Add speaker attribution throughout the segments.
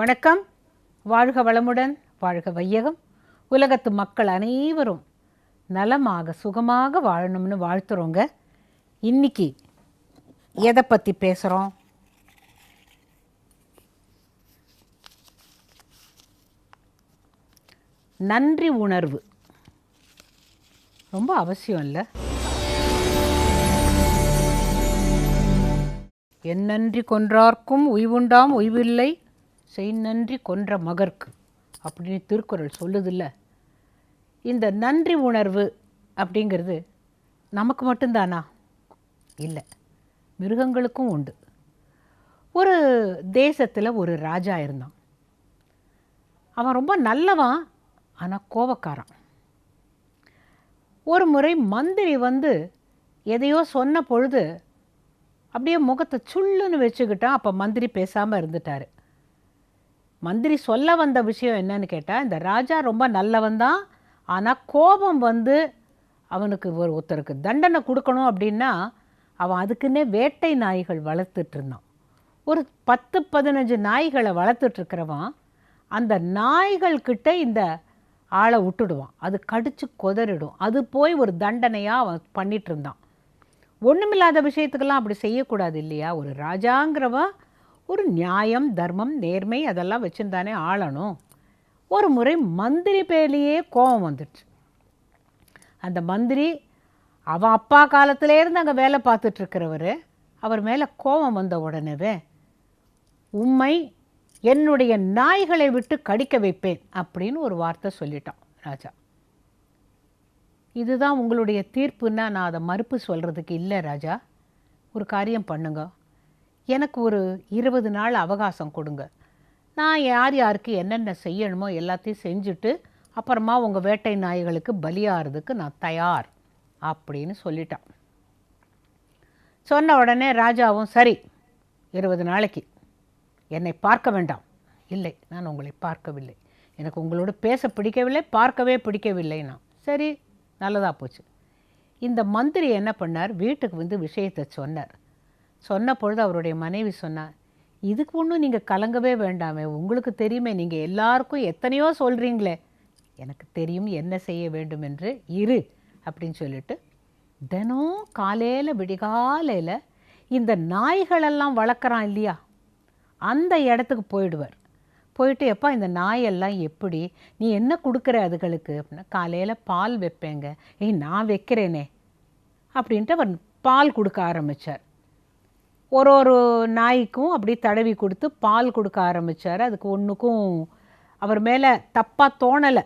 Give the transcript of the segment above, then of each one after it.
Speaker 1: வணக்கம் வாழ்க வளமுடன் வாழ்க வையகம் உலகத்து மக்கள் அனைவரும் நலமாக சுகமாக வாழணும்னு வாழ்த்துறோங்க இன்னைக்கு எதை பற்றி பேசுகிறோம் நன்றி உணர்வு ரொம்ப அவசியம் இல்லை என் நன்றி கொன்றார்க்கும் உய்வுண்டாம் உய்வில்லை செய்ன்றி கொன்ற மகர்க்கு அப்படின்னு திருக்குறள் சொல்லுதில்ல இந்த நன்றி உணர்வு அப்படிங்கிறது நமக்கு மட்டும்தானா இல்லை மிருகங்களுக்கும் உண்டு ஒரு தேசத்தில் ஒரு ராஜா இருந்தான் அவன் ரொம்ப நல்லவான் ஆனால் கோபக்காரன் ஒரு முறை மந்திரி வந்து எதையோ சொன்ன பொழுது அப்படியே முகத்தை சுள்ளுன்னு வச்சுக்கிட்டான் அப்போ மந்திரி பேசாமல் இருந்துட்டார் மந்திரி சொல்ல வந்த விஷயம் என்னன்னு கேட்டால் இந்த ராஜா ரொம்ப நல்லவன் தான் ஆனால் கோபம் வந்து அவனுக்கு ஒரு ஒருத்தருக்கு தண்டனை கொடுக்கணும் அப்படின்னா அவன் அதுக்குன்னே வேட்டை நாய்கள் வளர்த்துட்டு இருந்தான் ஒரு பத்து பதினஞ்சு நாய்களை வளர்த்துட்ருக்கிறவன் அந்த நாய்கள்கிட்ட இந்த ஆளை விட்டுடுவான் அது கடித்து கொதறிடும் அது போய் ஒரு தண்டனையாக அவன் பண்ணிகிட்டு இருந்தான் ஒன்றுமில்லாத விஷயத்துக்கெல்லாம் அப்படி செய்யக்கூடாது இல்லையா ஒரு ராஜாங்கிறவன் ஒரு நியாயம் தர்மம் நேர்மை அதெல்லாம் வச்சுருந்தானே ஆளணும் ஒரு முறை மந்திரி பேர்லேயே கோபம் வந்துடுச்சு அந்த மந்திரி அவன் அப்பா காலத்திலேருந்து அங்கே வேலை பார்த்துட்ருக்கிறவர் அவர் மேலே கோபம் வந்த உடனே உண்மை என்னுடைய நாய்களை விட்டு கடிக்க வைப்பேன் அப்படின்னு ஒரு வார்த்தை சொல்லிட்டான் ராஜா இதுதான் உங்களுடைய தீர்ப்புன்னா நான் அதை மறுப்பு சொல்கிறதுக்கு இல்லை ராஜா ஒரு காரியம் பண்ணுங்க எனக்கு ஒரு இருபது நாள் அவகாசம் கொடுங்க நான் யார் யாருக்கு என்னென்ன செய்யணுமோ எல்லாத்தையும் செஞ்சுட்டு அப்புறமா உங்கள் வேட்டை நாய்களுக்கு பலியாகிறதுக்கு நான் தயார் அப்படின்னு சொல்லிட்டான் சொன்ன உடனே ராஜாவும் சரி இருபது நாளைக்கு என்னை பார்க்க வேண்டாம் இல்லை நான் உங்களை பார்க்கவில்லை எனக்கு உங்களோட பேச பிடிக்கவில்லை பார்க்கவே பிடிக்கவில்லை நான் சரி நல்லதாக போச்சு இந்த மந்திரி என்ன பண்ணார் வீட்டுக்கு வந்து விஷயத்தை சொன்னார் சொன்ன பொழுது அவருடைய மனைவி சொன்னார் இதுக்கு ஒன்றும் நீங்கள் கலங்கவே வேண்டாமே உங்களுக்கு தெரியுமே நீங்கள் எல்லாருக்கும் எத்தனையோ சொல்கிறீங்களே எனக்கு தெரியும் என்ன செய்ய வேண்டும் என்று இரு அப்படின்னு சொல்லிட்டு தினம் காலையில் விடிகாலையில் இந்த நாய்களெல்லாம் வளர்க்குறான் இல்லையா அந்த இடத்துக்கு போயிடுவார் போயிட்டு எப்போ இந்த நாயெல்லாம் எப்படி நீ என்ன கொடுக்குற அதுகளுக்கு அப்படின்னா காலையில் பால் வைப்பேங்க ஏய் நான் வைக்கிறேனே அப்படின்ட்டு அவர் பால் கொடுக்க ஆரம்பித்தார் ஒரு ஒரு நாய்க்கும் அப்படி தடவி கொடுத்து பால் கொடுக்க ஆரம்பித்தார் அதுக்கு ஒன்றுக்கும் அவர் மேலே தப்பாக தோணலை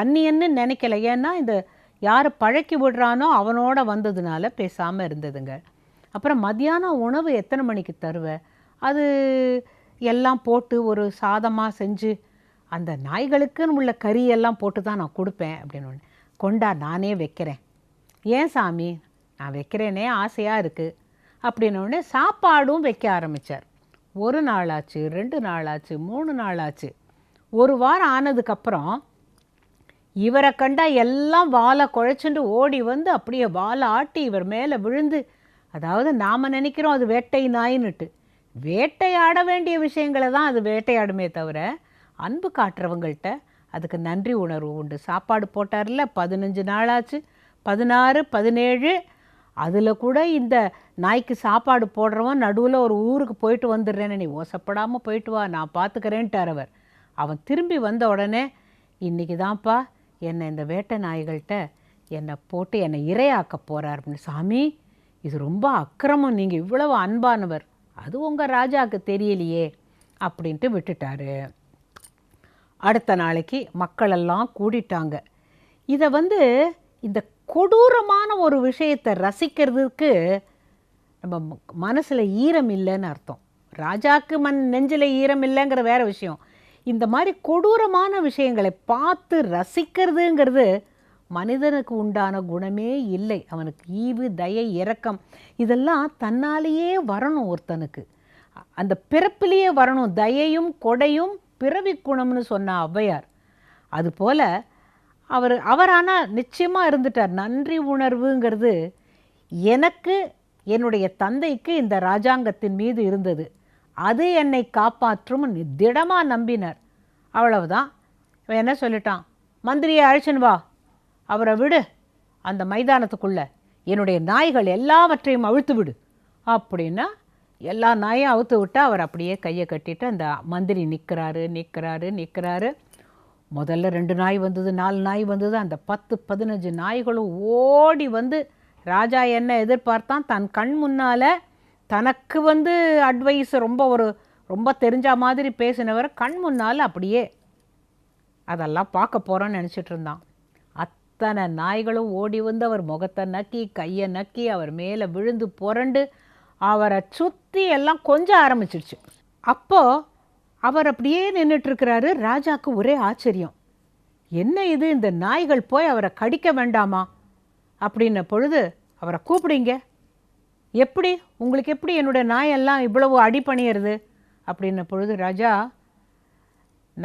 Speaker 1: அன்னியன்னு நினைக்கல ஏன்னா இந்த யார் பழக்கி விடுறானோ அவனோட வந்ததுனால பேசாமல் இருந்ததுங்க அப்புறம் மத்தியானம் உணவு எத்தனை மணிக்கு தருவேன் அது எல்லாம் போட்டு ஒரு சாதமாக செஞ்சு அந்த நாய்களுக்குன்னு உள்ள கறியெல்லாம் போட்டு தான் நான் கொடுப்பேன் அப்படின்னு ஒன்று கொண்டா நானே வைக்கிறேன் ஏன் சாமி நான் வைக்கிறேனே ஆசையாக இருக்குது அப்படின்னு சாப்பாடும் வைக்க ஆரம்பித்தார் ஒரு நாளாச்சு ரெண்டு நாளாச்சு மூணு நாளாச்சு ஒரு வாரம் ஆனதுக்கப்புறம் இவரை கண்டால் எல்லாம் வாழை குழைச்சிட்டு ஓடி வந்து அப்படியே வாழை ஆட்டி இவர் மேலே விழுந்து அதாவது நாம் நினைக்கிறோம் அது வேட்டை நாயின்னுட்டு வேட்டையாட வேண்டிய விஷயங்களை தான் அது வேட்டையாடுமே தவிர அன்பு காட்டுறவங்கள்ட்ட அதுக்கு நன்றி உணர்வு உண்டு சாப்பாடு போட்டார்ல பதினஞ்சு நாளாச்சு பதினாறு பதினேழு அதில் கூட இந்த நாய்க்கு சாப்பாடு போடுறவன் நடுவில் ஒரு ஊருக்கு போயிட்டு வந்துடுறேன்னு நீ ஓசப்படாமல் போயிட்டு வா நான் பார்த்துக்கிறேன்ட்டார் அவர் அவன் திரும்பி வந்த உடனே இன்றைக்கி தான்ப்பா என்னை இந்த வேட்டை நாய்கள்கிட்ட என்னை போட்டு என்னை இரையாக்க போகிறார் அப்படின்னு சாமி இது ரொம்ப அக்கிரமம் நீங்கள் இவ்வளவு அன்பானவர் அது உங்கள் ராஜாவுக்கு தெரியலையே அப்படின்ட்டு விட்டுட்டாரு அடுத்த நாளைக்கு மக்களெல்லாம் கூடிட்டாங்க இதை வந்து இந்த கொடூரமான ஒரு விஷயத்தை ரசிக்கிறதுக்கு நம்ம மனசில் ஈரம் இல்லைன்னு அர்த்தம் ராஜாக்கு மண் நெஞ்சில் ஈரம் இல்லைங்கிற வேறு விஷயம் இந்த மாதிரி கொடூரமான விஷயங்களை பார்த்து ரசிக்கிறதுங்கிறது மனிதனுக்கு உண்டான குணமே இல்லை அவனுக்கு ஈவு தய இரக்கம் இதெல்லாம் தன்னாலேயே வரணும் ஒருத்தனுக்கு அந்த பிறப்பிலேயே வரணும் தயையும் கொடையும் பிறவி குணம்னு சொன்ன ஔவையார் அதுபோல் அவர் அவர் ஆனால் நிச்சயமாக இருந்துட்டார் நன்றி உணர்வுங்கிறது எனக்கு என்னுடைய தந்தைக்கு இந்த ராஜாங்கத்தின் மீது இருந்தது அது என்னை காப்பாற்றும் திடமாக நம்பினார் அவ்வளவுதான் இவன் என்ன சொல்லிட்டான் மந்திரியை அழைச்சின் வா அவரை விடு அந்த மைதானத்துக்குள்ளே என்னுடைய நாய்கள் எல்லாவற்றையும் அழுத்து விடு அப்படின்னா எல்லா நாயும் அவுத்து விட்டு அவர் அப்படியே கையை கட்டிட்டு அந்த மந்திரி நிற்கிறாரு நிற்கிறாரு நிற்கிறாரு முதல்ல ரெண்டு நாய் வந்தது நாலு நாய் வந்தது அந்த பத்து பதினஞ்சு நாய்களும் ஓடி வந்து ராஜா என்ன எதிர்பார்த்தான் தன் கண் முன்னால் தனக்கு வந்து அட்வைஸ் ரொம்ப ஒரு ரொம்ப தெரிஞ்ச மாதிரி பேசினவர் கண் முன்னால் அப்படியே அதெல்லாம் பார்க்க போகிறோன்னு நினச்சிட்டு இருந்தான் அத்தனை நாய்களும் ஓடி வந்து அவர் முகத்தை நக்கி கையை நக்கி அவர் மேலே விழுந்து புரண்டு அவரை சுற்றி எல்லாம் கொஞ்சம் ஆரம்பிச்சிடுச்சு அப்போது அவர் அப்படியே இருக்கிறாரு ராஜாவுக்கு ஒரே ஆச்சரியம் என்ன இது இந்த நாய்கள் போய் அவரை கடிக்க வேண்டாமா அப்படின்ன பொழுது அவரை கூப்பிடுங்க எப்படி உங்களுக்கு எப்படி என்னுடைய நாயெல்லாம் இவ்வளவு அடிப்பணியிறது அப்படின்ன பொழுது ராஜா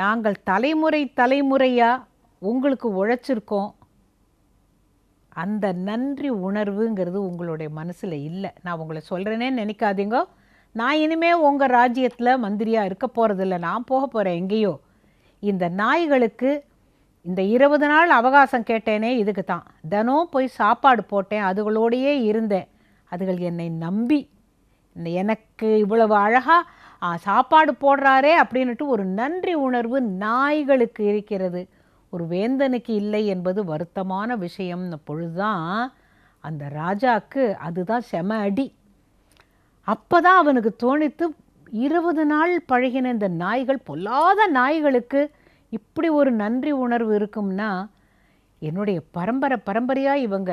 Speaker 1: நாங்கள் தலைமுறை தலைமுறையாக உங்களுக்கு உழைச்சிருக்கோம் அந்த நன்றி உணர்வுங்கிறது உங்களுடைய மனசில் இல்லை நான் உங்களை சொல்கிறேனே நினைக்காதீங்கோ நான் இனிமேல் உங்கள் ராஜ்யத்தில் மந்திரியாக இருக்க போகிறதில்ல நான் போக போகிறேன் எங்கேயோ இந்த நாய்களுக்கு இந்த இருபது நாள் அவகாசம் கேட்டேனே இதுக்கு தான் தினம் போய் சாப்பாடு போட்டேன் அதுகளோடையே இருந்தேன் அதுகள் என்னை நம்பி எனக்கு இவ்வளவு அழகாக சாப்பாடு போடுறாரே அப்படின்ட்டு ஒரு நன்றி உணர்வு நாய்களுக்கு இருக்கிறது ஒரு வேந்தனுக்கு இல்லை என்பது வருத்தமான விஷயம்னு பொழுதுதான் அந்த ராஜாவுக்கு அதுதான் செம அடி அப்போ தான் அவனுக்கு தோணித்து இருபது நாள் பழகின இந்த நாய்கள் பொல்லாத நாய்களுக்கு இப்படி ஒரு நன்றி உணர்வு இருக்கும்னா என்னுடைய பரம்பரை பரம்பரையாக இவங்க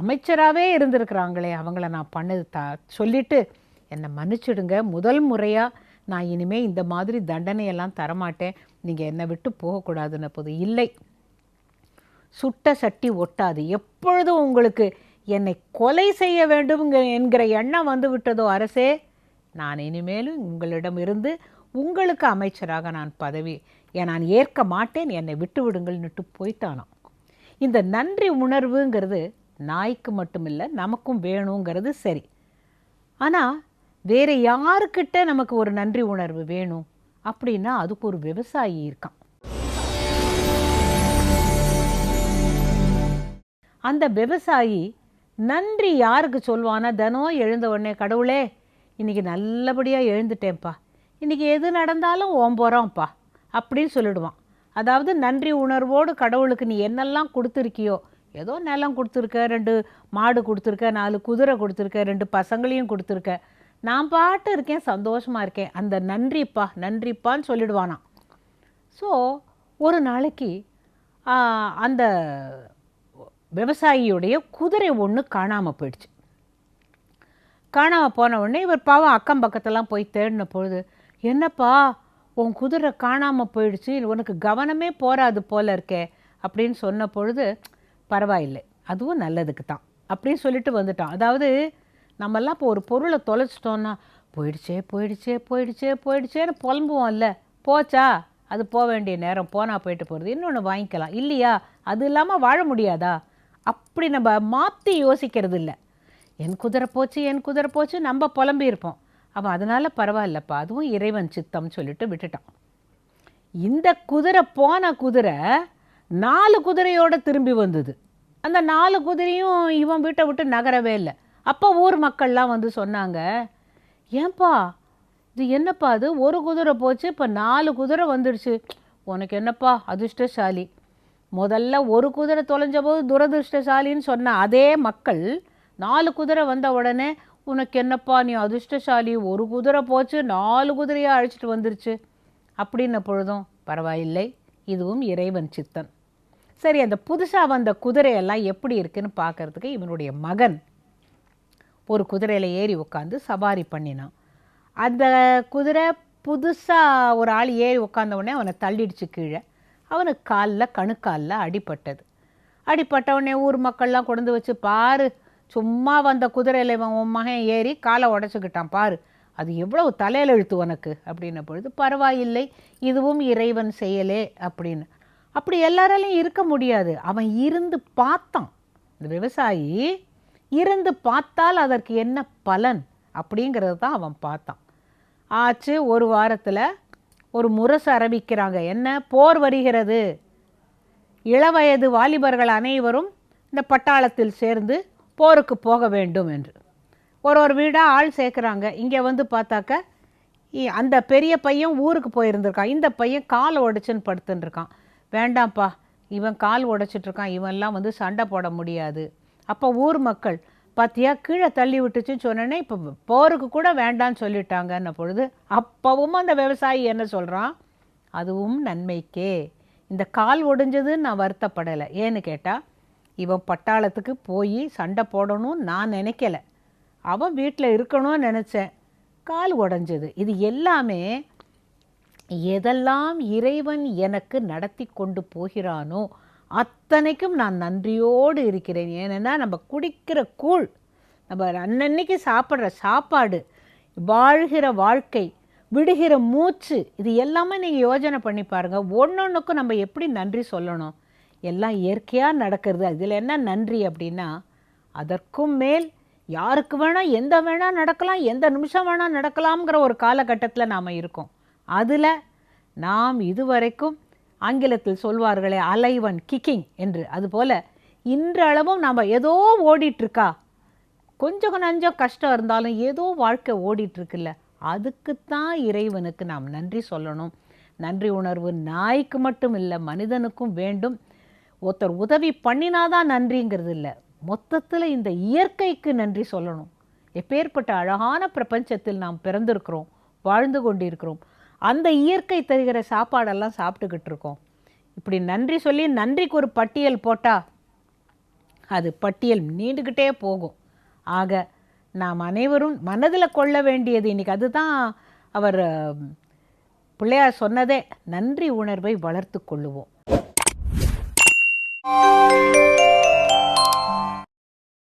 Speaker 1: அமைச்சராகவே இருந்திருக்கிறாங்களே அவங்கள நான் பண்ணது த சொல்லிவிட்டு என்னை மன்னிச்சிடுங்க முதல் முறையாக நான் இனிமேல் இந்த மாதிரி தண்டனையெல்லாம் தரமாட்டேன் நீங்கள் என்னை விட்டு போகக்கூடாதுன்னு போது இல்லை சுட்ட சட்டி ஒட்டாது எப்பொழுதும் உங்களுக்கு என்னை கொலை செய்ய வேண்டும் என்கிற எண்ணம் வந்து விட்டதோ அரசே நான் இனிமேலும் உங்களிடம் இருந்து உங்களுக்கு அமைச்சராக நான் பதவி நான் ஏற்க மாட்டேன் என்னை விட்டு விடுங்கள்னுட்டு போய்த்தானோ இந்த நன்றி உணர்வுங்கிறது நாய்க்கு மட்டும் இல்லை நமக்கும் வேணுங்கிறது சரி ஆனால் வேறு யாருக்கிட்ட நமக்கு ஒரு நன்றி உணர்வு வேணும் அப்படின்னா அதுக்கு ஒரு விவசாயி இருக்கான் அந்த விவசாயி நன்றி யாருக்கு சொல்வானா தினம் எழுந்த உடனே கடவுளே இன்றைக்கி நல்லபடியாக எழுந்துட்டேன்ப்பா இன்றைக்கி எது நடந்தாலும் ஓம்போறோம்ப்பா அப்படின்னு சொல்லிடுவான் அதாவது நன்றி உணர்வோடு கடவுளுக்கு நீ என்னெல்லாம் கொடுத்துருக்கியோ ஏதோ நிலம் கொடுத்துருக்க ரெண்டு மாடு கொடுத்துருக்க நாலு குதிரை கொடுத்துருக்க ரெண்டு பசங்களையும் கொடுத்துருக்க நான் பாட்டு இருக்கேன் சந்தோஷமாக இருக்கேன் அந்த நன்றிப்பா நன்றிப்பான்னு சொல்லிடுவானான் ஸோ ஒரு நாளைக்கு அந்த விவசாயியுடைய குதிரை ஒன்று காணாமல் போயிடுச்சு காணாமல் போன உடனே இவர் பாவம் அக்கம் பக்கத்தெல்லாம் போய் தேடின பொழுது என்னப்பா உன் குதிரை காணாமல் போயிடுச்சு உனக்கு கவனமே போகாது போல இருக்கே அப்படின்னு சொன்ன பொழுது பரவாயில்லை அதுவும் நல்லதுக்கு தான் அப்படின்னு சொல்லிட்டு வந்துட்டான் அதாவது நம்மெல்லாம் இப்போ ஒரு பொருளை தொலைச்சிட்டோன்னா போயிடுச்சே போயிடுச்சே போயிடுச்சே போயிடுச்சேன்னு இல்லை போச்சா அது போக வேண்டிய நேரம் போனால் போயிட்டு போகிறது இன்னொன்று வாங்கிக்கலாம் இல்லையா அது இல்லாமல் வாழ முடியாதா அப்படி நம்ம மாற்றி யோசிக்கிறது இல்லை என் குதிரை போச்சு என் குதிரை போச்சு நம்ம புலம்பியிருப்போம் அப்போ அதனால் பரவாயில்லப்பா அதுவும் இறைவன் சித்தம் சொல்லிட்டு விட்டுட்டான் இந்த குதிரை போன குதிரை நாலு குதிரையோடு திரும்பி வந்தது அந்த நாலு குதிரையும் இவன் வீட்டை விட்டு நகரவே இல்லை அப்போ ஊர் மக்கள்லாம் வந்து சொன்னாங்க ஏன்பா இது என்னப்பா அது ஒரு குதிரை போச்சு இப்போ நாலு குதிரை வந்துடுச்சு உனக்கு என்னப்பா அதிர்ஷ்டசாலி முதல்ல ஒரு குதிரை தொலைஞ்ச போது துரதிருஷ்டசாலின்னு சொன்ன அதே மக்கள் நாலு குதிரை வந்த உடனே உனக்கு என்னப்பா நீ அதிர்ஷ்டசாலி ஒரு குதிரை போச்சு நாலு குதிரையாக அழைச்சிட்டு வந்துருச்சு அப்படின்ன பொழுதும் பரவாயில்லை இதுவும் இறைவன் சித்தன் சரி அந்த புதுசாக வந்த குதிரையெல்லாம் எப்படி இருக்குன்னு பார்க்குறதுக்கு இவனுடைய மகன் ஒரு குதிரையில் ஏறி உட்காந்து சவாரி பண்ணினான் அந்த குதிரை புதுசாக ஒரு ஆள் ஏறி உட்காந்த உடனே அவனை தள்ளிடுச்சு கீழே அவனுக்கு காலில் கணுக்காலில் அடிப்பட்டது அடிப்பட்டவனே ஊர் மக்கள்லாம் கொண்டு வச்சு பாரு சும்மா வந்த குதிரையில் இவன் உன் மகன் ஏறி காலை உடச்சிக்கிட்டான் பாரு அது எவ்வளவு தலையில் எழுத்து உனக்கு அப்படின்ன பொழுது பரவாயில்லை இதுவும் இறைவன் செய்யலே அப்படின்னு அப்படி எல்லாராலையும் இருக்க முடியாது அவன் இருந்து பார்த்தான் இந்த விவசாயி இருந்து பார்த்தால் அதற்கு என்ன பலன் அப்படிங்கிறது தான் அவன் பார்த்தான் ஆச்சு ஒரு வாரத்தில் ஒரு முரசு ஆரம்பிக்கிறாங்க என்ன போர் வருகிறது இளவயது வாலிபர்கள் அனைவரும் இந்த பட்டாளத்தில் சேர்ந்து போருக்கு போக வேண்டும் என்று ஒரு ஒரு வீடாக ஆள் சேர்க்குறாங்க இங்கே வந்து பார்த்தாக்க அந்த பெரிய பையன் ஊருக்கு போயிருந்திருக்கான் இந்த பையன் கால் உடைச்சுன்னு படுத்துட்டுருக்கான் வேண்டாம்ப்பா இவன் கால் உடைச்சிட்ருக்கான் இவன்லாம் வந்து சண்டை போட முடியாது அப்போ ஊர் மக்கள் பார்த்தியா கீழே தள்ளி விட்டுச்சுன்னு சொன்னோன்னே இப்போ போருக்கு கூட வேண்டான்னு சொல்லிட்டாங்கன்ன பொழுது அப்போவும் அந்த விவசாயி என்ன சொல்கிறான் அதுவும் நன்மைக்கே இந்த கால் ஒடிஞ்சதுன்னு நான் வருத்தப்படலை ஏன்னு கேட்டால் இவன் பட்டாளத்துக்கு போய் சண்டை போடணும்னு நான் நினைக்கலை அவன் வீட்டில் இருக்கணும்னு நினச்சேன் கால் உடஞ்சது இது எல்லாமே எதெல்லாம் இறைவன் எனக்கு நடத்தி கொண்டு போகிறானோ அத்தனைக்கும் நான் நன்றியோடு இருக்கிறேன் ஏனென்னா நம்ம குடிக்கிற கூழ் நம்ம அன்னன்னைக்கு சாப்பிட்ற சாப்பாடு வாழ்கிற வாழ்க்கை விடுகிற மூச்சு இது எல்லாமே நீங்கள் யோஜனை பண்ணி பாருங்கள் ஒன்றுக்கும் நம்ம எப்படி நன்றி சொல்லணும் எல்லாம் இயற்கையாக நடக்கிறது அதில் என்ன நன்றி அப்படின்னா அதற்கும் மேல் யாருக்கு வேணால் எந்த வேணால் நடக்கலாம் எந்த நிமிஷம் வேணால் நடக்கலாம்ங்கிற ஒரு காலகட்டத்தில் நாம் இருக்கோம் அதில் நாம் இதுவரைக்கும் ஆங்கிலத்தில் சொல்வார்களே அலைவன் கிக்கிங் என்று அதுபோல் இன்றளவும் நாம் ஏதோ ஓடிட்டுருக்கா கொஞ்சம் கொஞ்சம் கஷ்டம் இருந்தாலும் ஏதோ வாழ்க்கை ஓடிட்டுருக்குல்ல அதுக்குத்தான் இறைவனுக்கு நாம் நன்றி சொல்லணும் நன்றி உணர்வு நாய்க்கு மட்டும் இல்லை மனிதனுக்கும் வேண்டும் ஒருத்தர் உதவி பண்ணினாதான் நன்றிங்கிறது இல்லை மொத்தத்தில் இந்த இயற்கைக்கு நன்றி சொல்லணும் எப்பேற்பட்ட அழகான பிரபஞ்சத்தில் நாம் பிறந்திருக்கிறோம் வாழ்ந்து கொண்டிருக்கிறோம் அந்த இயற்கை தருகிற சாப்பாடெல்லாம் சாப்பிட்டுக்கிட்டு இருக்கோம் இப்படி நன்றி சொல்லி நன்றிக்கு ஒரு பட்டியல் போட்டால் அது பட்டியல் நீண்டுக்கிட்டே போகும் ஆக நாம் அனைவரும் மனதில் கொள்ள வேண்டியது இன்றைக்கி அதுதான் அவர் பிள்ளையார் சொன்னதே நன்றி உணர்வை வளர்த்து கொள்ளுவோம்